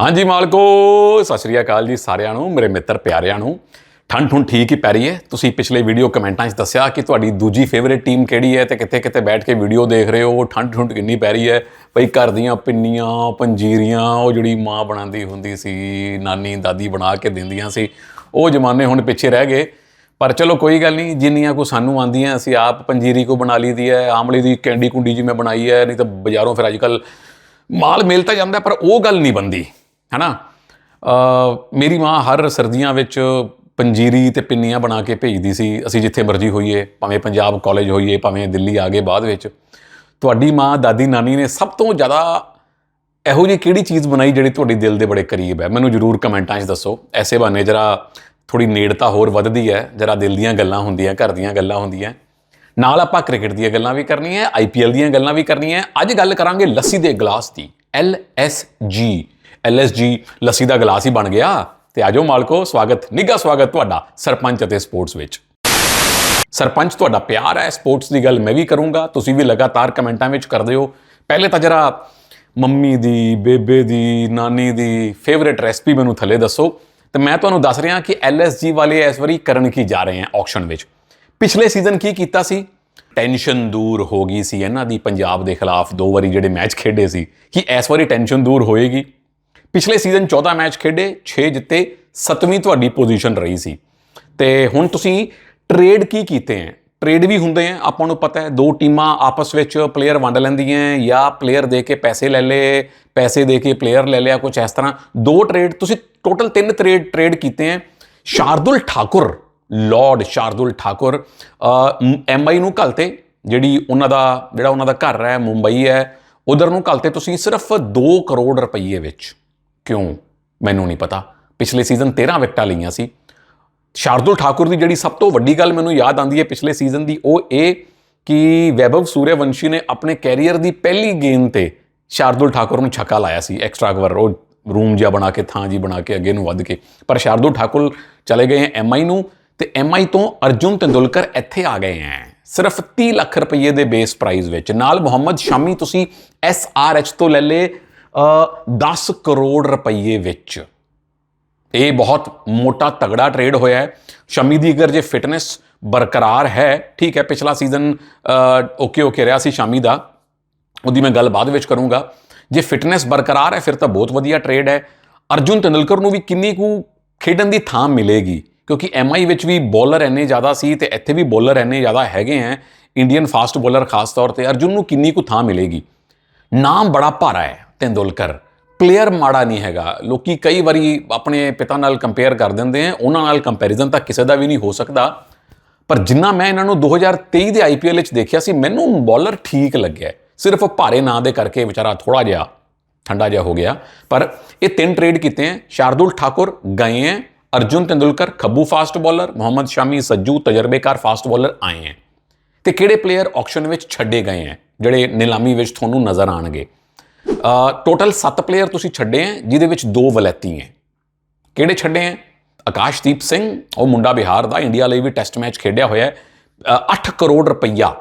ਹਾਂਜੀ ਮਾਲਕੋ, ਸਤਿ ਸ਼੍ਰੀ ਅਕਾਲ ਜੀ ਸਾਰਿਆਂ ਨੂੰ, ਮੇਰੇ ਮਿੱਤਰ ਪਿਆਰਿਆਂ ਨੂੰ। ਠੰਡ ਠੁੰਡ ਠੀਕ ਹੀ ਪੈ ਰਹੀ ਹੈ। ਤੁਸੀਂ ਪਿਛਲੇ ਵੀਡੀਓ ਕਮੈਂਟਾਂ 'ਚ ਦੱਸਿਆ ਕਿ ਤੁਹਾਡੀ ਦੂਜੀ ਫੇਵਰੇਟ ਟੀਮ ਕਿਹੜੀ ਹੈ ਤੇ ਕਿੱਥੇ ਕਿੱਥੇ ਬੈਠ ਕੇ ਵੀਡੀਓ ਦੇਖ ਰਹੇ ਹੋ? ਠੰਡ ਠੁੰਡ ਕਿੰਨੀ ਪੈ ਰਹੀ ਹੈ? ਭਈ ਘਰ ਦੀਆਂ ਪਿੰਨੀਆਂ, ਪੰਜੀਰੀਆਂ, ਉਹ ਜਿਹੜੀ ਮਾਂ ਬਣਾਉਂਦੀ ਹੁੰਦੀ ਸੀ, ਨਾਨੀ ਦਾਦੀ ਬਣਾ ਕੇ ਦਿੰਦੀਆਂ ਸੀ, ਉਹ ਜ਼ਮਾਨੇ ਹੁਣ ਪਿੱਛੇ ਰਹਿ ਗਏ। ਪਰ ਚਲੋ ਕੋਈ ਗੱਲ ਨਹੀਂ, ਜਿੰਨੀਆਂ ਕੋ ਸਾਨੂੰ ਆਂਦੀਆਂ ਅਸੀਂ ਆਪ ਪੰਜੀਰੀ ਕੋ ਬਣਾ ਲਈ ਦੀ ਹੈ, ਆਮਲੇ ਦੀ ਕੈਂਡੀ ਕੁੰਡੀ ਜੀ ਮੈਂ ਬਣਾਈ ਹੈ, ਨਹੀਂ ਤਾਂ ਬਾਜ਼ਾਰੋਂ ਫਿਰ ਅੱਜਕੱਲ ਮਾਲ ਮਿਲ ਤਾਂ ਜਾਂਦਾ, ਪਰ ਉਹ ਗੱਲ ਨਹੀਂ ਬੰਦੀ ਹੈਨਾ? ਅ ਮੇਰੀ ਮਾਂ ਹਰ ਸਰਦੀਆਂ ਵਿੱਚ ਪੰਜੀਰੀ ਤੇ ਪਿੰਨੀਆਂ ਬਣਾ ਕੇ ਭੇਜਦੀ ਸੀ। ਅਸੀਂ ਜਿੱਥੇ ਮਰਜ਼ੀ ਹੋਈਏ, ਭਾਵੇਂ ਪੰਜਾਬ ਕਾਲਜ ਹੋਈਏ, ਭਾਵੇਂ ਦਿੱਲੀ ਆ ਗਏ ਬਾਅਦ ਵਿੱਚ। ਤੁਹਾਡੀ ਮਾਂ, ਦਾਦੀ, ਨਾਨੀ ਨੇ ਸਭ ਤੋਂ ਜ਼ਿਆਦਾ ਇਹੋ ਜਿਹੀ ਕਿਹੜੀ ਚੀਜ਼ ਬਣਾਈ ਜਿਹੜੀ ਤੁਹਾਡੇ ਦਿਲ ਦੇ ਬੜੇ ਕਰੀਬ ਹੈ? ਮੈਨੂੰ ਜਰੂਰ ਕਮੈਂਟਾਂ 'ਚ ਦੱਸੋ। ਐਸੇ ਬਹਾਨੇ ਜਰਾ ਥੋੜੀ ਨੇੜਤਾ ਹੋਰ ਵੱਧਦੀ ਹੈ। ਜਰਾ ਦਿਲ ਦੀਆਂ ਗੱਲਾਂ ਹੁੰਦੀਆਂ, ਘਰ ਦੀਆਂ ਗੱਲਾਂ ਹੁੰਦੀਆਂ। ਨਾਲ ਆਪਾਂ ਕ੍ਰਿਕਟ ਦੀਆਂ ਗੱਲਾਂ ਵੀ ਕਰਨੀਆਂ ਆਈਪੀਐਲ ਦੀਆਂ ਗੱਲਾਂ ਵੀ ਕਰਨੀਆਂ। ਅੱਜ ਗੱਲ ਕਰਾਂਗੇ ਲੱਸੀ ਦੇ ਗਲਾਸ ਦੀ LSG LSG ਲੱਸੀ ਦਾ ਗਲਾਸ ਹੀ ਬਣ ਗਿਆ। ਤੇ ਆਜੋ ਮਾਲਕੋ, ਸਵਾਗਤ, ਨਿੱਘਾ ਸਵਾਗਤ ਤੁਹਾਡਾ ਸਰਪੰਚ ਅਤੇ ਸਪੋਰਟਸ ਵਿੱਚ। ਸਰਪੰਚ, ਤੁਹਾਡਾ ਪਿਆਰ ਹੈ, ਸਪੋਰਟਸ ਦੀ ਗੱਲ ਮੈਂ ਵੀ ਕਰੂੰਗਾ, ਤੁਸੀਂ ਵੀ ਲਗਾਤਾਰ ਕਮੈਂਟਾਂ ਵਿੱਚ ਕਰਦੇ ਹੋ। ਪਹਿਲੇ ਤਾਂ ਜਰਾ ਮੰਮੀ ਦੀ, ਬੇਬੇ ਦੀ, ਨਾਨੀ ਦੀ ਫੇਵਰਿਟ ਰੈਸਪੀ ਮੈਨੂੰ ਥੱਲੇ ਦੱਸੋ। ਤੇ ਮੈਂ ਤੁਹਾਨੂੰ ਦੱਸ ਰਿਹਾ ਕਿ LSG ਵਾਲੇ ਇਸ ਵਾਰੀ ਕਰਨ ਕੀ ਜਾ ਰਹੇ ਹਨ ਆਕਸ਼ਨ ਵਿੱਚ। ਪਿਛਲੇ ਸੀਜ਼ਨ ਕੀ ਕੀਤਾ ਸੀ? ਟੈਨਸ਼ਨ ਦੂਰ ਹੋ ਗਈ ਸੀ ਇਹਨਾਂ ਦੀ ਪੰਜਾਬ ਦੇ ਖਿਲਾਫ ਦੋ ਵਾਰੀ ਜਿਹੜੇ ਮੈਚ ਖੇਡੇ ਸੀ। ਕਿ ਇਸ ਵਾਰੀ ਟੈਨਸ਼ਨ ਦੂਰ ਹੋਏਗੀ? ਪਿਛਲੇ ਸੀਜ਼ਨ 14 ਮੈਚ ਖੇਡੇ 6 ਜਿੱਤੇ 7ਵੀਂ ਤੁਹਾਡੀ ਪੋਜੀਸ਼ਨ ਰਹੀ ਸੀ। ਤੇ ਹੁਣ ਤੁਸੀਂ ਟ੍ਰੇਡ ਕੀ ਕੀਤੇ ਹੈ? ਟ੍ਰੇਡ ਵੀ ਹੁੰਦੇ ਆ ਆਪਾਂ ਨੂੰ ਪਤਾ ਹੈ, ਦੋ ਟੀਮਾਂ ਆਪਸ ਵਿੱਚ ਪਲੇਅਰ ਵੰਡ ਲੈਂਦੀਆਂ ਜਾਂ ਪਲੇਅਰ ਦੇ ਕੇ ਪੈਸੇ ਲੈ ਲੇ ਪੈਸੇ ਦੇ ਕੇ ਪਲੇਅਰ ਲੈ ਲਿਆ ਕੁਝ ਇਸ ਤਰ੍ਹਾਂ। ਦੋ ਟ੍ਰੇਡ ਤੁਸੀਂ ਟੋਟਲ ਤਿੰਨ ਟ੍ਰੇਡ ਟ੍ਰੇਡ ਕੀਤੇ ਹੈ। ਸ਼ਾਰਦੁਲ ਠਾਕੁਰ ਲਾਰਡ ਸ਼ਾਰਦੁਲ ਠਾਕੁਰ ਐਮਆਈ ਨੂੰ ਘਲਤੇ ਜਿਹੜੀ ਉਹਨਾਂ ਦਾ, ਜਿਹੜਾ ਉਹਨਾਂ ਦਾ ਘਰ ਹੈ, ਮੁੰਬਈ ਹੈ, ਉਧਰ ਨੂੰ ਘਲਤੇ ਤੁਸੀਂ ਸਿਰਫ 2 ਕਰੋੜ ਰੁਪਏ ਵਿੱਚ। ਕਿਉਂ? ਮੈਨੂੰ ਨਹੀਂ ਪਤਾ। ਪਿਛਲੇ ਸੀਜ਼ਨ 13 ਵਿਕਟਾਂ ਲਈਆਂ ਸੀ। ਸ਼ਾਰਦੁਲ ਠਾਕੁਰ ਦੀ ਜਿਹੜੀ ਸਭ ਤੋਂ ਵੱਡੀ ਗੱਲ ਮੈਨੂੰ ਯਾਦ ਆਂਦੀ ਹੈ ਪਿਛਲੇ ਸੀਜ਼ਨ ਦੀ, ਉਹ ਇਹ ਕਿ ਵੈਭਵ ਸੂਰਯਵੰਸ਼ੀ ਨੇ ਆਪਣੇ ਕੈਰੀਅਰ ਦੀ ਪਹਿਲੀ ਗੇਂਦ ਤੇ ਸ਼ਾਰਦੁਲ ਠਾਕੁਰ ਨੂੰ ਛੱਕਾ ਲਾਇਆ ਸੀ। ਐਕਸਟਰਾ ਕਵਰ ਉਹ ਰੂਮ ਜਿਹਾ ਬਣਾ ਕੇ, ਥਾਂ ਜੀ ਬਣਾ ਕੇ, ਅੱਗੇ ਨੂੰ ਵੱਧ ਕੇ। ਪਰ ਸ਼ਾਰਦੁਲ ਠਾਕੁਰ ਚਲੇ ਗਏ ਐਮਆਈ ਨੂੰ ਤੇ ਐਮਆਈ ਤੋਂ ਅਰਜੁਨ ਤੰਦੁਲਕਰ ਇੱਥੇ ਆ ਗਏ ਹੈ। ਸਿਰਫ 30 ਲੱਖ ਰੁਪਏ ਦੇ ਬੇਸ ਪ੍ਰਾਈਸ ਵਿੱਚ। ਨਾਲ ਮੁਹੰਮਦ ਸ਼ਾਮੀ ਤੁਸੀਂ ਐਸਆਰਐਚ ਤੋਂ ਲੈ ਲੇ 10 ਕਰੋੜ ਰੁਪਏ ਵਿੱਚ ਇਹ ਬਹੁਤ ਮੋਟਾ ਤਗੜਾ ਟ੍ਰੇਡ ਹੋਇਆ ਹੈ। ਸ਼ਮੀ ਦੀ ਅਗਰ ਜੇ ਫਿਟਨੈਸ ਬਰਕਰਾਰ ਹੈ, ਠੀਕ ਹੈ, ਪਿਛਲਾ ਸੀਜ਼ਨ ਓਕੇ ਓਕੇ ਰਿਹਾ ਸੀ ਸ਼ਾਮੀ ਦਾ। ਉਹਦੀ ਮੈਂ ਗੱਲ ਬਾਅਦ ਵਿੱਚ ਕਰੂੰਗਾ। ਜੇ ਫਿਟਨੈਸ ਬਰਕਰਾਰ ਹੈ, ਫਿਰ ਤਾਂ ਬਹੁਤ ਵਧੀਆ ਟ੍ਰੇਡ ਹੈ। ਅਰਜੁਨ ਤੰਦੁਲਕਰ ਨੂੰ ਵੀ ਕਿੰਨੀ ਕੁ ਖੇਡਣ ਦੀ ਥਾਂ ਮਿਲੇਗੀ? ਕਿਉਂਕਿ ਐਮਆਈ ਵਿੱਚ ਵੀ ਬੋਲਰ ਇੰਨੇ ਜ਼ਿਆਦਾ ਸੀ ਤੇ ਇੱਥੇ ਵੀ ਬੋਲਰ ਇੰਨੇ ਜ਼ਿਆਦਾ ਹੈਗੇ ਹੈ ਇੰਡੀਅਨ ਫਾਸਟ ਬੋਲਰ ਖਾਸ ਤੌਰ ਤੇ। ਅਰਜੁਨ ਨੂੰ ਕਿੰਨੀ ਕੁ ਥਾਂ ਮਿਲੇਗੀ? ਨਾਮ ਬੜਾ ਭਾਰਾ ਹੈ। ਤੰਦੁਲਕਰ। ਪਲੇਅਰ ਮਾੜਾ ਨਹੀਂ ਹੈਗਾ। ਲੋਕੀ ਕਈ ਵਾਰੀ ਆਪਣੇ ਪਿਤਾ ਨਾਲ ਕੰਪੇਅਰ ਕਰ ਦਿੰਦੇ ਆ। ਉਹਨਾਂ ਨਾਲ ਕੰਪੈਰੀਜ਼ਨ ਤਾਂ ਕਿਸੇ ਦਾ ਵੀ ਨਹੀਂ ਹੋ ਸਕਦਾ। ਪਰ ਜਿੰਨਾ ਮੈਂ ਇਹਨਾਂ ਨੂੰ 2023 ਦੇ ਆਈਪੀਐਲ ਵਿੱਚ ਦੇਖਿਆ ਸੀ, ਮੈਨੂੰ ਬੋਲਰ ਠੀਕ ਲੱਗਿਆ ਸਿਰਫ ਭਾਰੇ ਨਾਂ ਦੇ ਕਰਕੇ ਵਿਚਾਰਾ ਥੋੜਾ ਜਿਹਾ ਠੰਡਾ ਜਿਹਾ ਹੋ ਗਿਆ। ਪਰ ਇਹ ਤਿੰਨ ਟ੍ਰੇਡ ਕੀਤੇ ਹੈ। ਸ਼ਾਰਦੁਲ ਠਾਕੁਰ ਗਏ ਹੈ। ਅਰਜੁਨ ਤੰਦੁਲਕਰ, ਖੱਬੂ ਫਾਸਟ ਬੋਲਰ ਮੁਹੰਮਦ ਸ਼ਾਮੀ, ਸੱਜੂ ਤਜਰਬੇਕਾਰ ਫਾਸਟ ਬੋਲਰ ਆਏ ਹੈ। ਤੇ ਕਿਹੜੇ ਪਲੇਅਰ ਆਕਸ਼ਨ ਵਿੱਚ ਛੱਡੇ ਗਏ ਹੈ, ਜਿਹੜੇ ਨਿਲਾਮੀ ਵਿੱਚ ਤੁਹਾਨੂੰ ਨਜ਼ਰ ਆਣਗੇ ਟੋਟਲ 7 ਪਲੇਅਰ ਤੁਸੀਂ ਛੱਡੇ ਹੈ, ਜਿਹਦੇ ਵਿੱਚ ਦੋ ਵਲੈਤੀ ਹੈ। ਕਿਹੜੇ ਛੱਡੇ ਹੈ? ਆਕਾਸ਼ਦੀਪ ਸਿੰਘ, ਉਹ ਮੁੰਡਾ ਬਿਹਾਰ ਦਾ, ਇੰਡੀਆ ਲਈ ਵੀ ਟੈਸਟ ਮੈਚ ਖੇਡਿਆ ਹੋਇਆ ਹੈ। 8 ਕਰੋੜ ਰੁਪਈਆ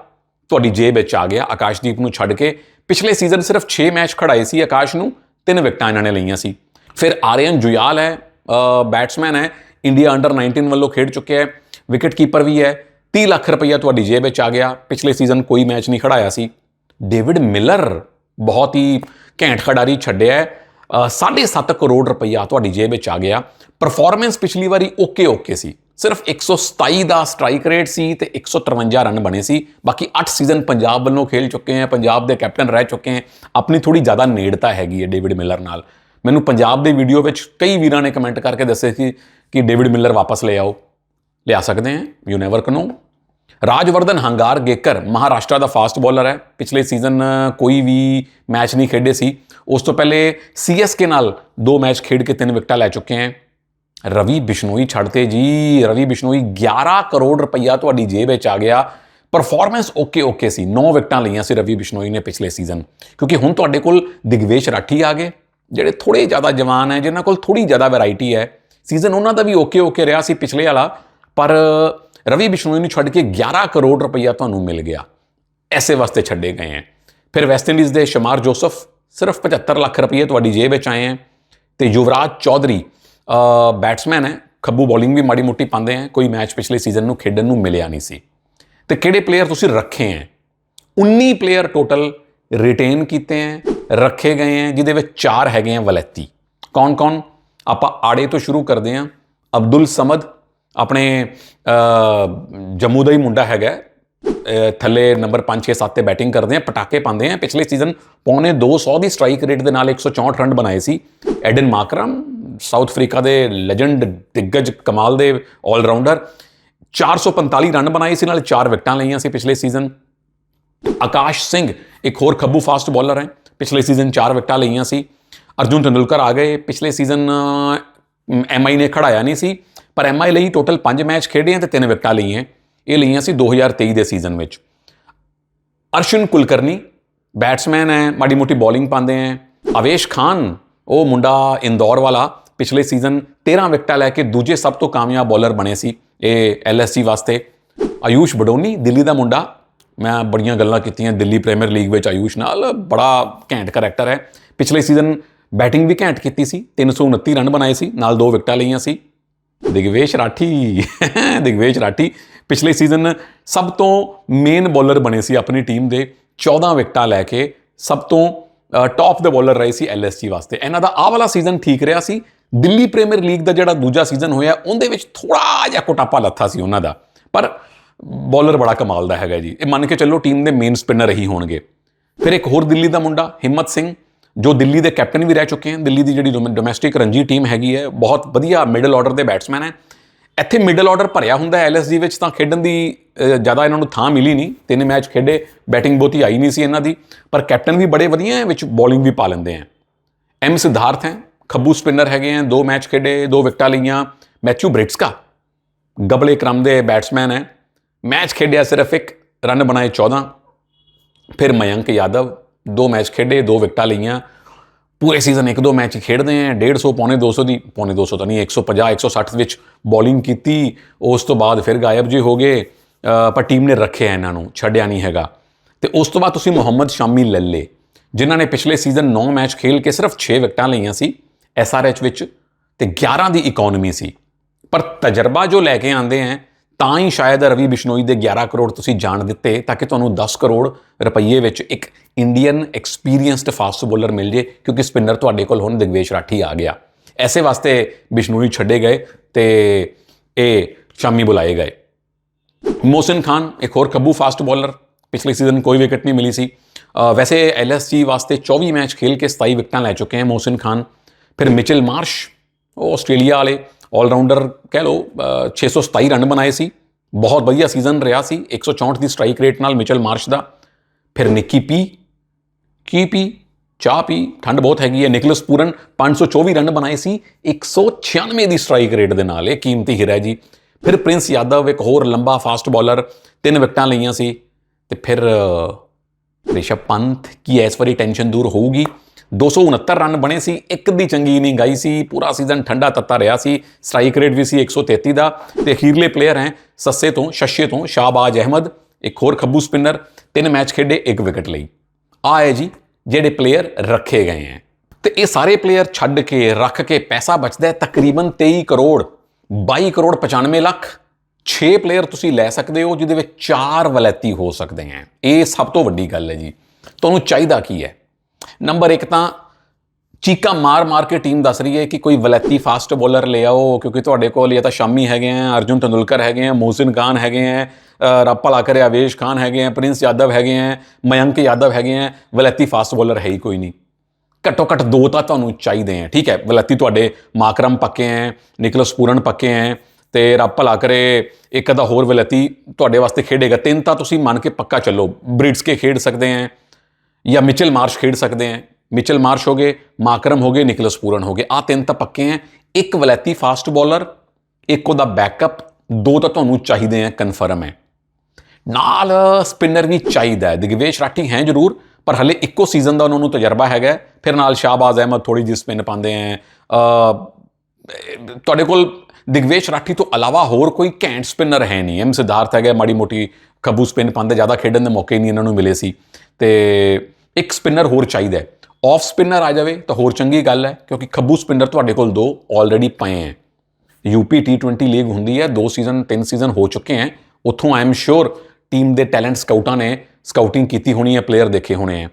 ਤੁਹਾਡੀ ਜੇਬ ਵਿੱਚ ਆ ਗਿਆ ਆਕਾਸ਼ਦੀਪ ਨੂੰ ਛੱਡ ਕੇ। ਪਿਛਲੇ ਸੀਜ਼ਨ ਸਿਰਫ 6 ਮੈਚ ਖੜਾਏ ਸੀ ਆਕਾਸ਼ ਨੂੰ, ਤਿੰਨ ਵਿਕਟਾਂ ਇਹਨਾਂ ਨੇ ਲਈਆਂ ਸੀ। ਫਿਰ ਆਰੀਅਨ ਜੁਯਾਲ ਹੈ ਬੈਟਸਮੈਨ ਹੈ, ਇੰਡੀਆ ਅੰਡਰ 19 ਵੱਲੋਂ ਖੇਡ ਚੁੱਕਿਆ ਹੈ। ਵਿਕਟ ਕੀਪਰ ਵੀ ਹੈ। 30 ਲੱਖ ਰੁਪਈਆ ਤੁਹਾਡੀ ਜੇਬ ਵਿੱਚ ਆ ਗਿਆ। ਪਿਛਲੇ ਸੀਜ਼ਨ ਕੋਈ ਮੈਚ ਨਹੀਂ ਖੜਾਇਆ ਸੀ। ਡੇਵਿਡ ਮਿਲਰ ਬਹੁਤ ਹੀ ਘੈਂਟ ਖਿਡਾਰੀ ਛੱਡਿਆ ਹੈ। 7.5 ਕਰੋੜ ਰੁਪਈਆ ਤੁਹਾਡੀ ਜੇਬ ਵਿੱਚ ਆ ਗਿਆ। ਪਰਫਾਰਮੈਂਸ ਪਿਛਲੀ ਵਾਰੀ ਓਕੇ ਓਕੇ ਸੀ। ਸਿਰਫ 127 ਦਾ ਸਟ੍ਰਾਈਕ ਰੇਟ ਸੀ ਤੇ 153 ਰਨ ਬਣੇ ਸੀ। ਬਾਕੀ 8 ਸੀਜ਼ਨ ਪੰਜਾਬ ਵੱਲੋਂ ਖੇਲ ਚੁੱਕੇ ਆ ਪੰਜਾਬ ਦੇ ਕੈਪਟਨ ਰਹਿ ਚੁੱਕੇ ਆ ਆਪਣੀ ਥੋੜੀ ਜ਼ਿਆਦਾ ਨੇੜਤਾ ਹੈਗੀ ਹੈ ਡੇਵਿਡ ਮਿਲਰ ਨਾਲ। ਮੈਨੂੰ ਪੰਜਾਬ ਦੇ ਵੀਡੀਓ ਵਿੱਚ ਕਈ ਵੀਰਾਂ ਨੇ ਕਮੈਂਟ ਕਰਕੇ ਦੱਸੇ ਸੀ ਕਿ ਡੇਵਿਡ ਮਿਲਰ ਵਾਪਸ ਲੈ ਆਓ। ਲਿਆ ਸਕਦੇ ਆ you never know Rajvardhan Hangargekar Maharashtra the fast bowler ਹੈ। ਪਿਛਲੇ ਸੀਜ਼ਨ ਕੋਈ ਵੀ ਮੈਚ ਨਹੀਂ ਖੇਡੇ ਸੀ। ਉਸ ਤੋਂ ਪਹਿਲੇ ਸੀਐਸਕੇ ਨਾਲ ਦੋ ਮੈਚ ਖੇਡ ਕੇ ਤਿੰਨ ਵਿਕਟਾਂ ਲੈ ਚੁੱਕੇ ਹਨ ਰਵੀ ਬਿਸ਼ਨੋਈ ਛੱਡਤੇ ਜੀ। ਰਵੀ ਬਿਸ਼ਨੋਈ 11 ਕਰੋੜ ਰੁਪਈਆ ਤੁਹਾਡੀ ਜੇਬ ਵਿੱਚ ਆ ਗਿਆ। ਪਰਫਾਰਮੈਂਸ ਓਕੇ ਓਕੇ ਸੀ। 9 ਵਿਕਟਾਂ ਲਈਆਂ ਸੀ ਰਵੀ ਬਿਸ਼ਨੋਈ ਨੇ ਪਿਛਲੇ ਸੀਜ਼ਨ ਕਿਉਂਕਿ ਹੁਣ ਤੁਹਾਡੇ ਕੋਲ ਦਿਗਵੇਸ਼ ਰਾਠੀ ਆ ਗਏ, ਜਿਹੜੇ ਥੋੜੇ ਜ਼ਿਆਦਾ ਜਵਾਨ ਹੈ, ਜਿਨ੍ਹਾਂ ਕੋਲ ਥੋੜੀ ਜ਼ਿਆਦਾ ਵੈਰਾਈਟੀ ਹੈ। ਸੀਜ਼ਨ ਉਹਨਾਂ ਦਾ ਵੀ ਓਕੇ ਓਕੇ ਰਿਹਾ ਸੀ ਪਿਛਲੇ ਵਾਲਾ। ਪਰ ਰਵੀ ਬਿਸ਼ਨੋਈ ਨੂੰ ਛੱਡ ਕੇ 11 ਕਰੋੜ ਰੁਪਈਆ ਤੁਹਾਨੂੰ ਮਿਲ ਗਿਆ। ਐਸੇ ਵਾਸਤੇ ਛੱਡੇ ਗਏ ਹੈ। ਫਿਰ ਵੈਸਟ ਇੰਡੀਜ਼ ਦੇ ਸ਼ਮਾਰ ਜੋਸਫ, ਸਿਰਫ 75 ਲੱਖ ਰੁਪਏ ਤੁਹਾਡੀ ਜੇਬ ਵਿੱਚ ਆਏ ਹੈ ਤੇ ਯੁਵਰਾਜ ਚੌਧਰੀ ਬੈਟਸਮੈਨ ਹੈ। ਖੱਬੂ ਬੋਲਿੰਗ ਵੀ ਮਾੜੀ ਮੋਟੀ ਪਾਉਂਦੇ ਹੈ। ਕੋਈ ਮੈਚ ਪਿਛਲੇ ਸੀਜ਼ਨ ਨੂੰ ਖੇਡਣ ਨੂੰ ਮਿਲਿਆ ਨਹੀਂ ਸੀ। ਤੇ ਕਿਹੜੇ ਪਲੇਅਰ ਤੁਸੀਂ ਰੱਖੇ ਹੈ? 19 ਪਲੇਅਰ ਟੋਟਲ ਰਿਟੇਨ ਕੀਤੇ ਹੈ, ਰੱਖੇ ਗਏ ਹੈ, ਜਿਹਦੇ ਵਿੱਚ ਚਾਰ ਹੈਗੇ ਆ ਵਲੈਤੀ। ਕੌਣ ਕੌਣ ਆਪਾਂ ਆੜੇ ਤੋਂ ਸ਼ੁਰੂ ਕਰਦੇ ਹਾਂ। ਅਬਦੁਲ ਸਮਦ ਆਪਣੇ ਜੰਮੂ ਦਾ ਹੀ ਮੁੰਡਾ ਹੈਗਾ ਥੱਲੇ ਨੰਬਰ 5 6 7 ਤੇ ਬੈਟਿੰਗ ਕਰਦੇ ਆ, ਪਟਾਕੇ ਪਾਉਂਦੇ ਆ। ਪਿਛਲੇ ਸੀਜ਼ਨ ਪੌਣੇ 200 ਦੀ ਸਟ੍ਰਾਈਕ ਰੇਟ ਦੇ ਨਾਲ 164 ਰਨ ਬਣਾਏ ਸੀ। ਐਡਨ ਮਾਕਰਮ ਸਾਊਥ ਅਫਰੀਕਾ ਦੇ ਲੈਜੈਂਡ ਦਿੱਗਜ ਕਮਾਲ ਦੇ ਆਲਰਾਊਂਡਰ 445 ਰਨ ਬਣਾਏ ਸੀ ਨਾਲ 4 ਵਿਕਟਾਂ ਲਈਆਂ ਸੀ ਪਿਛਲੇ ਸੀਜ਼ਨ ਆਕਾਸ਼ ਸਿੰਘ, ਇੱਕ ਹੋਰ ਖੱਬੂ ਫਾਸਟ ਬੋਲਰ ਹੈ, ਪਿਛਲੇ ਸੀਜ਼ਨ 4 ਵਿਕਟਾਂ ਲਈਆਂ ਸੀ। ਅਰਜੁਨ ਤੰਦੁਲਕਰ ਆ ਗਏ, ਪਿਛਲੇ ਸੀਜ਼ਨ ਐਮਆਈ ਨੇ ਖੜਾਇਆ ਨਹੀਂ ਸੀ। ਪਰ ਐਮਆਈ ਲਈ ਟੋਟਲ 5 ਮੈਚ ਖੇਡੇ ਆ ਤੇ 3 ਵਿਕਟਾਂ ਲਈਆਂ। ਇਹ ਲਈਆਂ ਸੀ 2023 ਦੇ ਸੀਜ਼ਨ ਵਿੱਚ। ਅਰਸ਼ਨ ਕੁਲਕਰਨੀ ਬੈਟਸਮੈਨ ਹੈ ਮਾੜੀ ਮੋਟੀ ਬੋਲਿੰਗ ਪਾਉਂਦੇ ਹੈ ਅਵੇਸ਼ ਖਾਨ, ਉਹ ਮੁੰਡਾ ਇੰਦੌਰ ਵਾਲਾ, ਪਿਛਲੇ ਸੀਜ਼ਨ 13 ਵਿਕਟਾਂ ਲੈ ਕੇ ਦੂਜੇ ਸਭ ਤੋਂ ਕਾਮਯਾਬ ਬੋਲਰ ਬਣੇ ਸੀ ਇਹ ਐਲਐਸਜੀ ਵਾਸਤੇ। ਆਯੂਸ਼ ਬਡੋਨੀ, ਦਿੱਲੀ ਦਾ ਮੁੰਡਾ। ਮੈਂ ਬੜੀਆਂ ਗੱਲਾਂ ਕੀਤੀਆਂ ਦਿੱਲੀ ਪ੍ਰੀਮੀਅਰ ਲੀਗ ਵਿੱਚ ਆਯੂਸ਼ ਨਾਲ। ਬੜਾ ਘੈਂਟ ਕਰੈਕਟਰ ਹੈ। ਪਿਛਲੇ ਸੀਜ਼ਨ ਬੈਟਿੰਗ ਵੀ ਘੈਂਟ ਕੀਤੀ ਸੀ। 329 ਰਨ ਬਣਾਏ ਸੀ, ਨਾਲ ਦੋ ਵਿਕਟਾਂ ਲਈਆਂ ਸੀ। ਦਿਗਵੇਸ਼ ਰਾਠੀ ਦਿਗਵੇਸ਼ ਰਾਠੀ, ਪਿਛਲੇ ਸੀਜ਼ਨ ਸਭ ਤੋਂ ਮੇਨ ਬੋਲਰ ਬਣੇ ਸੀ ਆਪਣੀ ਟੀਮ ਦੇ 14 ਵਿਕਟਾਂ ਲੈ ਕੇ ਸਭ ਤੋਂ ਟੌਪ ਦੇ ਬੋਲਰ ਰਹੇ ਸੀ ਐਲਐਸਜੀ ਵਾਸਤੇ। ਇਹਨਾਂ ਦਾ ਆਹ ਵਾਲਾ ਸੀਜ਼ਨ ਠੀਕ ਰਿਹਾ ਸੀ। ਦਿੱਲੀ ਪ੍ਰੀਮੀਅਰ ਲੀਗ ਦਾ ਜਿਹੜਾ ਦੂਜਾ ਸੀਜ਼ਨ ਹੋਇਆ, ਉਹਦੇ ਵਿੱਚ ਥੋੜਾ ਜਿਹਾ ਕੋਟਾਪਾ ਲੱਥਾ ਸੀ ਉਹਨਾਂ ਦਾ। ਪਰ ਬੋਲਰ ਬੜਾ ਕਮਾਲ ਦਾ ਹੈਗਾ ਜੀ। ਇਹ ਮੰਨ ਕੇ ਚੱਲੋ ਟੀਮ ਦੇ ਮੇਨ ਸਪਿਨਰ ਹੀ ਹੋਣਗੇ। ਫਿਰ ਇੱਕ ਹੋਰ ਦਿੱਲੀ ਦਾ ਮੁੰਡਾ, ਹਿੰਮਤ ਸਿੰਘ ਜੋ ਦਿੱਲੀ ਦੇ ਕੈਪਟਨ ਵੀ ਰਹਿ ਚੁੱਕੇ ਹਨ, ਦਿੱਲੀ ਦੀ ਜਿਹੜੀ ਡੋਮੈਸਟਿਕ ਰਣਜੀ ਟੀਮ ਹੈਗੀ ਹੈ, ਬਹੁਤ ਵਧੀਆ ਮਿਡਲ ਆਰਡਰ ਦੇ ਬੈਟਸਮੈਨ ਹੈ। ਇੱਥੇ ਮਿਡਲ ਆਰਡਰ ਭਰਿਆ ਹੁੰਦਾ ਹੈ ਐਲਐਸਜੀ ਵਿੱਚ ਤਾਂ ਖੇਡਣ ਦੀ ਜ਼ਿਆਦਾ ਇਹਨਾਂ ਨੂੰ ਥਾਂ ਮਿਲੀ ਨਹੀਂ। ਤਿੰਨ ਮੈਚ ਖੇਡੇ ਬੈਟਿੰਗ ਬਹੁਤੀ ਆਈ ਨਹੀਂ ਸੀ ਇਹਨਾਂ ਦੀ। ਪਰ ਕੈਪਟਨ ਵੀ ਬੜੇ ਵਧੀਆ ਹੈ, ਵਿੱਚ ਬੋਲਿੰਗ ਵੀ ਪਾ ਲੈਂਦੇ ਹੈ। ਐਮ ਸਿਧਾਰਥ ਹੈ, ਖੱਬੂ ਸਪਿਨਰ ਹੈਗੇ ਹੈ, ਦੋ ਮੈਚ ਖੇਡੇ, ਦੋ ਵਿਕਟਾਂ ਲਈਆਂ। ਮੈਥਿਊ ਬ੍ਰਿਟਸਕਾ ਗਬਲੇ ਕ੍ਰਮ ਦੇ ਬੈਟਸਮੈਨ ਹੈ। ਮੈਚ ਖੇਡਿਆ ਸਿਰਫ ਇੱਕ ਰਨ ਬਣਾਏ 14 ਫਿਰ ਮਯੰਕ ਯਾਦਵ ਦੋ ਮੈਚ ਖੇਡੇ, ਦੋ ਵਿਕਟਾਂ ਲਈਆਂ। ਪੂਰੇ ਸੀਜ਼ਨ ਇੱਕ ਦੋ ਮੈਚ ਹੀ ਖੇਡਦੇ ਆ। 150 ਪੌਣੇ 200 ਦੀ, ਪੌਣੇ 200 ਤਾਂ ਨਹੀਂ 150 160 ਵਿੱਚ ਬੋਲਿੰਗ ਕੀਤੀ। ਉਸ ਤੋਂ ਬਾਅਦ ਫਿਰ ਗਾਇਬ ਜੀ ਹੋ ਗਏ। ਪਰ ਟੀਮ ਨੇ ਰੱਖਿਆ ਇਹਨਾਂ ਨੂੰ, ਛੱਡਿਆ ਨਹੀਂ ਹੈਗਾ। ਤੇ ਉਸ ਤੋਂ ਬਾਅਦ ਤੁਸੀਂ ਮੁਹੰਮਦ ਸ਼ਾਮੀ ਲੱਲੇ ਜਿਨ੍ਹਾਂ ਨੇ ਪਿਛਲੇ ਸੀਜ਼ਨ 9 ਮੈਚ ਖੇਲ ਕੇ ਸਿਰਫ 6 ਵਿਕਟਾਂ ਲਈਆਂ ਸੀ ਐਸਆਰਐਚ ਵਿੱਚ ਤੇ 11 ਦੀ ਇਕਨੋਮੀ ਸੀ। ਪਰ ਤਜਰਬਾ ਜੋ ਲੈ ਕੇ ਆਂਦੇ ਆ ਤਾਂ ਹੀ ਸ਼ਾਇਦ ਰਵੀ ਬਿਸ਼ਨੋਈ ਦੇ 11 ਕਰੋੜ ਤੁਸੀਂ ਜਾਣ ਦਿੱਤੇ ਤਾਂ ਕਿ ਤੁਹਾਨੂੰ 10 ਕਰੋੜ ਰੁਪਈਏ ਵਿੱਚ ਇੱਕ ਇੰਡੀਅਨ ਐਕਸਪੀਰੀਅੰਸਡ ਫਾਸਟ ਬੋਲਰ ਮਿਲ ਜੇ ਕਿਉਂਕਿ ਸਪਿਨਰ ਤੁਹਾਡੇ ਕੋਲ ਹੁਣ ਦਿਗਵੇਸ਼ ਰਾਠੀ ਆ ਗਿਆ। ਐਸੇ ਵਾਸਤੇ ਬਿਸ਼ਨੋਈ ਛੱਡੇ ਗਏ ਤੇ ਇਹ ਸ਼ਾਮੀ ਬੁਲਾਏ ਗਏ। ਮੋਹਸਿਨ ਖਾਨ ਇੱਕ ਹੋਰ ਕੱਬੂ ਫਾਸਟ ਬੋਲਰ ਪਿਛਲੇ ਸੀਜ਼ਨ ਕੋਈ ਵਿਕਟ ਨਹੀਂ ਮਿਲੀ ਸੀ। ਅ, ਵੈਸੇ ਐਲਐਸਜੀ ਵਾਸਤੇ 24 ਮੈਚ ਖੇਲ ਕੇ 27 ਵਿਕਟਾਂ ਲੈ ਚੁੱਕੇ ਹਨ ਮੋਹਸਿਨ ਖਾਨ। ਫਿਰ ਮਿਚਲ ਮਾਰਸ਼ ਉਹ ਆਸਟ੍ਰੇਲੀਆ ਵਾਲੇ ਆਲਰਾਊਂਡਰ ਕਹਿ ਲਓ ਅ, 627 ਰਨ ਬਣਾਏ ਸੀ। ਬਹੁਤ ਵਧੀਆ ਸੀਜ਼ਨ ਰਿਹਾ ਸੀ। 164 ਦੀ ਸਟ੍ਰਾਈਕ ਰੇਟ ਨਾਲ ਮਿਚਲ ਮਾਰਸ਼ ਦਾ। ਫਿਰ ਨਿੱਕੀ ਪੀ ਕੀ ਪੀ ਚਾਹ ਪੀ ਠੰਡ ਬਹੁਤ ਹੈਗੀ ਹੈ। ਨਿਕਲਸ ਪੂਰਨ 524 ਰਨ ਬਣਾਏ ਸੀ। 196 ਦੀ ਸਟ੍ਰਾਈਕ ਰੇਟ ਦੇ ਨਾਲ ਇਹ ਕੀਮਤੀ ਹੀਰਾ ਜੀ। ਫਿਰ ਪ੍ਰਿੰਸ ਯਾਦਵ ਇੱਕ ਹੋਰ ਲੰਬਾ ਫਾਸਟ ਬੋਲਰ ਤਿੰਨ ਵਿਕਟਾਂ ਲਈਆਂ ਸੀ। ਤੇ ਫਿਰ ਰਿਸ਼ਭ ਪੰਥ ਕੀ ਇਸ ਵਾਰੀ ਟੈਨਸ਼ਨ ਦੂਰ ਹੋਊਗੀ? 269 ਰਨ ਬਣੇ ਸੀ, ਇੱਕ ਦੀ ਚੰਗੀ ਇਨਿੰਗ ਗਾਈ ਸੀ, ਪੂਰਾ ਸੀਜ਼ਨ ਠੰਡਾ ਤੱਤਾ ਰਿਹਾ ਸੀ ਸਟ੍ਰਾਈਕ ਰੇਟ ਵੀ ਸੀ 133 ਦਾ, ਤੇ ਅਖੀਰਲੇ ਪਲੇਅਰ ਹੈ, ਸੱਸੇ ਤੋਂ ਸ਼ਸ਼ੇ ਤੋਂ ਸ਼ਾਹਬਾਜ਼ ਅਹਿਮਦ, ਇੱਕ ਹੋਰ ਖੱਬੂ ਸਪਿਨਰ ਤਿੰਨ ਮੈਚ ਖੇਡੇ, ਇੱਕ ਵਿਕਟ ਲਈ। ਆ ਹੈ ਜੀ, ਜਿਹੜੇ ਪਲੇਅਰ ਰੱਖੇ ਗਏ ਹੈ। ਤੇ ਇਹ ਸਾਰੇ ਪਲੇਅਰ ਛੱਡ ਕੇ, ਰੱਖ ਕੇ ਪੈਸਾ ਬਚਦਾ ਹੈ, ਤਕਰੀਬਨ 23 ਕਰੋੜ 22 ਕਰੋੜ 95 ਲੱਖ 6 ਪਲੇਅਰ ਤੁਸੀਂ ਲੈ ਸਕਦੇ ਹੋ, ਜਿਹਦੇ ਵਿੱਚ 4 ਵਲੈਤੀ ਹੋ ਸਕਦੇ ਹੈ। ਇਹ ਸਭ ਤੋਂ ਵੱਡੀ ਗੱਲ ਹੈ ਜੀ। ਤੁਹਾਨੂੰ ਚਾਹੀਦਾ ਕੀ ਹੈ? ਨੰਬਰ 1 ਤਾਂ ਚੀਕਾ ਮਾਰ ਮਾਰ ਕੇ ਟੀਮ ਦੱਸ ਰਹੀ ਹੈ ਕਿ ਕੋਈ ਵਲੈਤੀ ਫਾਸਟ ਬੋਲਰ ਲੈ ਆਓ ਕਿਉਂਕਿ ਤੁਹਾਡੇ ਕੋਲ ਜਾਂ ਤਾਂ ਸ਼ਾਮੀ ਹੈਗੇ ਆ ਅਰਜੁਨ ਤੰਦੁਲਕਰ ਹੈਗੇ ਆ ਮੋਹਸਿਨ ਖਾਨ ਹੈਗੇ ਆ ਅ, ਰੱਬ ਭਲਾ ਕਰੇ ਆਵੇਸ਼ ਖਾਨ ਹੈਗੇ ਆ ਪ੍ਰਿੰਸ ਯਾਦਵ ਹੈਗੇ ਆ ਮਯੰਕ ਯਾਦਵ ਹੈਗੇ ਆ ਵਲੈਤੀ ਫਾਸਟ ਬੋਲਰ ਹੈ ਹੀ ਕੋਈ ਨਹੀਂ। ਘੱਟੋ ਘੱਟ ਦੋ ਤਾਂ ਤੁਹਾਨੂੰ ਚਾਹੀਦੇ ਆ ਠੀਕ ਹੈ? ਵਲੈਤੀ ਤੁਹਾਡੇ ਮਾਕਰਮ ਪੱਕੇ ਹੈ ਨਿਕਲਸ ਪੂਰਨ ਪੱਕੇ ਹੈ ਤੇ ਰੱਬ ਭਲਾ ਕਰੇ ਇੱਕ ਅਦਾ ਹੋਰ ਵਲੈਤੀ ਤੁਹਾਡੇ ਵਾਸਤੇ ਖੇਡੇਗਾ। ਤਿੰਨ ਤਾਂ ਤੁਸੀਂ ਮੰਨ ਕੇ ਪੱਕਾ ਚੱਲੋ ਬ੍ਰਿਡਸ ਕੇ ਖੇਡ ਸਕਦੇ ਆ। ਜਾਂ ਮਿਚਲ ਮਾਰਸ਼ ਖੇਡ ਸਕਦੇ ਹੈ। ਮਿਚਲ ਮਾਰਸ਼ ਹੋ ਗਏ, ਮਾਕਰਮ ਹੋ ਗਏ, ਨਿਕਲਸ ਪੂਰਨ ਹੋ ਗਏ। ਆ ਤਿੰਨ ਤਾਂ ਪੱਕੇ ਹੈ। ਇੱਕ ਵਲੈਤੀ ਫਾਸਟ ਬੋਲਰ, ਇੱਕ ਉਹਦਾ ਬੈਕਅਪ ਦੋ ਤਾਂ ਤੁਹਾਨੂੰ ਚਾਹੀਦੇ ਆ ਕਨਫਰਮ ਹੈ। ਨਾਲ ਸਪਿਨਰ ਵੀ ਚਾਹੀਦਾ ਹੈ। ਦਿਗਵੇਸ਼ ਰਾਠੀ ਹੈ ਜ਼ਰੂਰ, ਪਰ ਹਲੇ ਇੱਕੋ ਸੀਜ਼ਨ ਦਾ ਉਹਨਾਂ ਨੂੰ ਤਜਰਬਾ ਹੈਗਾ ਫਿਰ ਨਾਲ ਸ਼ਾਹਬਾਜ਼ ਅਹਿਮਦ ਥੋੜੀ ਜਿਹੀ ਸਪਿਨ ਪਾਉਂਦੇ ਆ ਤੁਹਾਡੇ ਕੋਲ ਦਿਗਵੇਸ਼ ਰਾਠੀ ਤੋਂ ਇਲਾਵਾ ਹੋਰ ਕੋਈ ਘੈਂਟ ਸਪਿਨਰ ਹੈ ਨਹੀਂ ਐਮ ਸਿਧਾਰਥ ਹੈਗਾ, ਮਾੜੀ ਮੋਟੀ ਖੱਬੂ ਸਪਿਨ ਪਾਉਂਦੇ ਜ਼ਿਆਦਾ ਖੇਡਣ ਦੇ ਮੌਕੇ ਨਹੀਂ ਇਹਨਾਂ ਨੂੰ ਮਿਲੇ ਸੀ। ਤੇ ਇੱਕ ਸਪਿਨਰ ਹੋਰ ਚਾਹੀਦਾ ਹੈ। ਆਫ ਸਪਿਨਰ ਆ ਜਾਵੇ ਤਾਂ ਹੋਰ ਚੰਗੀ ਗੱਲ ਹੈ, ਕਿਉਂਕਿ ਖੱਬੂ ਸਪਿਨਰ ਤੁਹਾਡੇ ਕੋਲ ਦੋ ਆਲਰੇਡੀ ਪਏ ਹੈ। ਯੂਪੀ T20 ਲੀਗ ਹੁੰਦੀ ਹੈ, ਦੋ ਸੀਜ਼ਨ ਤਿੰਨ ਸੀਜ਼ਨ ਹੋ ਚੁੱਕੇ ਹੈ। ਉੱਥੋਂ ਆਈ ਐਮ ਸ਼ੋਰ ਟੀਮ ਦੇ ਟੈਲੈਂਟ ਸਕਾਊਟਾਂ ਨੇ ਸਕਾਊਟਿੰਗ ਕੀਤੀ ਹੋਣੀ ਹੈ ਪਲੇਅਰ ਦੇਖੇ ਹੋਣੇ ਹੈ।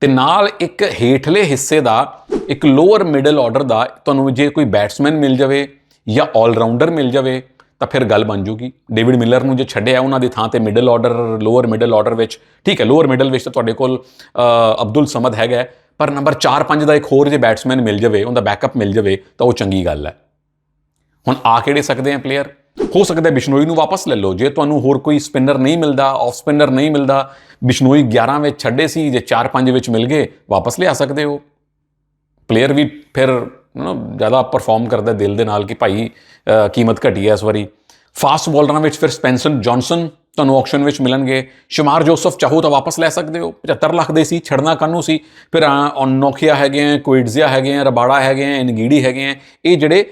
ਤੇ ਨਾਲ ਇੱਕ ਹੇਠਲੇ ਹਿੱਸੇ ਦਾ, ਇੱਕ ਲੋਅਰ ਮਿਡਲ ਆਰਡਰ ਦਾ ਤੁਹਾਨੂੰ ਜੇ ਕੋਈ ਬੈਟਸਮੈਨ ਮਿਲ ਜਾਵੇ ਜਾਂ ਆਲਰਾਊਂਡਰ ਮਿਲ ਜਾਵੇ ਤਾਂ ਫਿਰ ਗੱਲ ਬਣ ਜੂਗੀ। ਡੇਵਿਡ ਮਿਲਰ ਨੂੰ ਜੇ ਛੱਡਿਆ ਉਹਨਾਂ ਦੀ ਥਾਂ ਤੇ middle order lower middle order ਵਿੱਚ, ਠੀਕ ਹੈ ਲੋਅਰ ਮਿਡਲ ਵਿੱਚ ਤਾਂ ਤੁਹਾਡੇ ਕੋਲ ਅਬਦੁਲ ਸਮਦ ਹੈਗਾ ਪਰ ਨੰਬਰ 4-5 ਦਾ ਇੱਕ ਹੋਰ ਜੇ ਬੈਟਸਮੈਨ ਮਿਲ ਜਾਵੇ, ਉਹਦਾ ਬੈਕਅਪ ਮਿਲ ਜਾਵੇ, ਤਾਂ ਉਹ ਚੰਗੀ ਗੱਲ ਹੈ। ਹੁਣ ਆ ਕਿਹੜੇ ਸਕਦੇ ਆ ਪਲੇਅਰ ਹੋ ਸਕਦਾ ਬਿਸ਼ਨੋਈ ਨੂੰ ਵਾਪਸ ਲੈ ਲਓ। ਜੇ ਤੁਹਾਨੂੰ ਹੋਰ ਕੋਈ ਸਪਿਨਰ ਨਹੀਂ ਮਿਲਦਾ ਆਫ ਸਪਿਨਰ ਨਹੀਂ ਮਿਲਦਾ, ਬਿਸ਼ਨੋਈ 11 ਵਿੱਚ ਛੱਡੇ ਸੀ, ਜੇ 4-5 ਵਿੱਚ ਮਿਲ ਗਏ, ਵਾਪਸ ਲਿਆ ਸਕਦੇ ਹੋ। ਪਲੇਅਰ ਵੀ ਫਿਰ ਨਾ ਜ਼ਿਆਦਾ ਪਰਫਾਰਮ ਕਰਦਾ ਦਿਲ ਦੇ ਨਾਲ ਕਿ ਭਾਈ ਕੀਮਤ ਘਟੀ ਹੈ ਇਸ ਵਾਰੀ। ਫਾਸਟ ਬੋਲਰਾਂ ਵਿੱਚ ਫਿਰ ਸਪੈਂਸਰ ਜੌਨਸਨ ਤੁਹਾਨੂੰ ਆਕਸ਼ਨ ਵਿੱਚ ਮਿਲਣਗੇ। ਸ਼ਮਾਰ ਜੋਸਫ ਚਾਹੋ ਤਾਂ ਵਾਪਸ ਲੈ ਸਕਦੇ ਹੋ। 75 ਲੱਖ ਦੇ ਸੀ, ਛੜਨਾ ਕਾਨੂੰ ਸੀ? ਫਿਰ ਨੋਕੀਆ ਹੈਗੇ ਆ ਕੁਇਡਜ਼ੀਆ ਹੈਗੇ ਆ ਰਬਾੜਾ ਹੈਗੇ ਆ ਇਨਗੀੜੀ ਹੈਗੇ ਆ। ਇਹ ਜਿਹੜੇ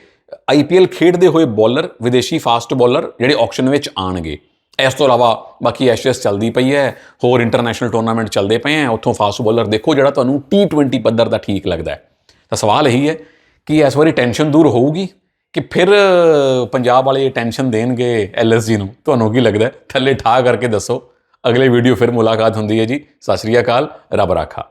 ਆਈਪੀਐਲ ਖੇਡਦੇ ਹੋਏ ਬੋਲਰ ਵਿਦੇਸ਼ੀ ਫਾਸਟ ਬੋਲਰ ਜਿਹੜੇ ਆਕਸ਼ਨ ਵਿੱਚ ਆਣਗੇ ਇਸ ਤੋਂ ਇਲਾਵਾ ਬਾਕੀ ਐਸ਼ਐਸ ਚੱਲਦੀ ਪਈ ਹੈ, ਹੋਰ ਇੰਟਰਨੈਸ਼ਨਲ ਟੂਰਨਾਮੈਂਟ ਚੱਲਦੇ ਪਏ ਆ। ਉੱਥੋਂ ਫਾਸਟ ਬੋਲਰ ਦੇਖੋ ਜਿਹੜਾ ਤੁਹਾਨੂੰ T20 ਪੱਧਰ ਦਾ ਠੀਕ ਲੱਗਦਾ ਹੈ। ਤਾਂ ਸਵਾਲ ਇਹੀ ਹੈ ਕਿ ਇਸ ਵਾਰੀ ਟੈਨਸ਼ਨ ਦੂਰ ਹੋਊਗੀ ਕਿ ਫਿਰ ਪੰਜਾਬ ਵਾਲੇ ਟੈਨਸ਼ਨ ਦੇਣਗੇ ਐਲਐਸਜੀ ਨੂੰ? ਤੁਹਾਨੂੰ ਕੀ ਲੱਗਦਾ ਥੱਲੇ ਠਾ ਕਰਕੇ ਦੱਸੋ। ਅਗਲੇ ਵੀਡੀਓ ਫਿਰ ਮੁਲਾਕਾਤ ਹੁੰਦੀ ਹੈ ਜੀ। ਸਤਿ ਸ਼੍ਰੀ ਅਕਾਲ। ਰੱਬ ਰਾਖਾ।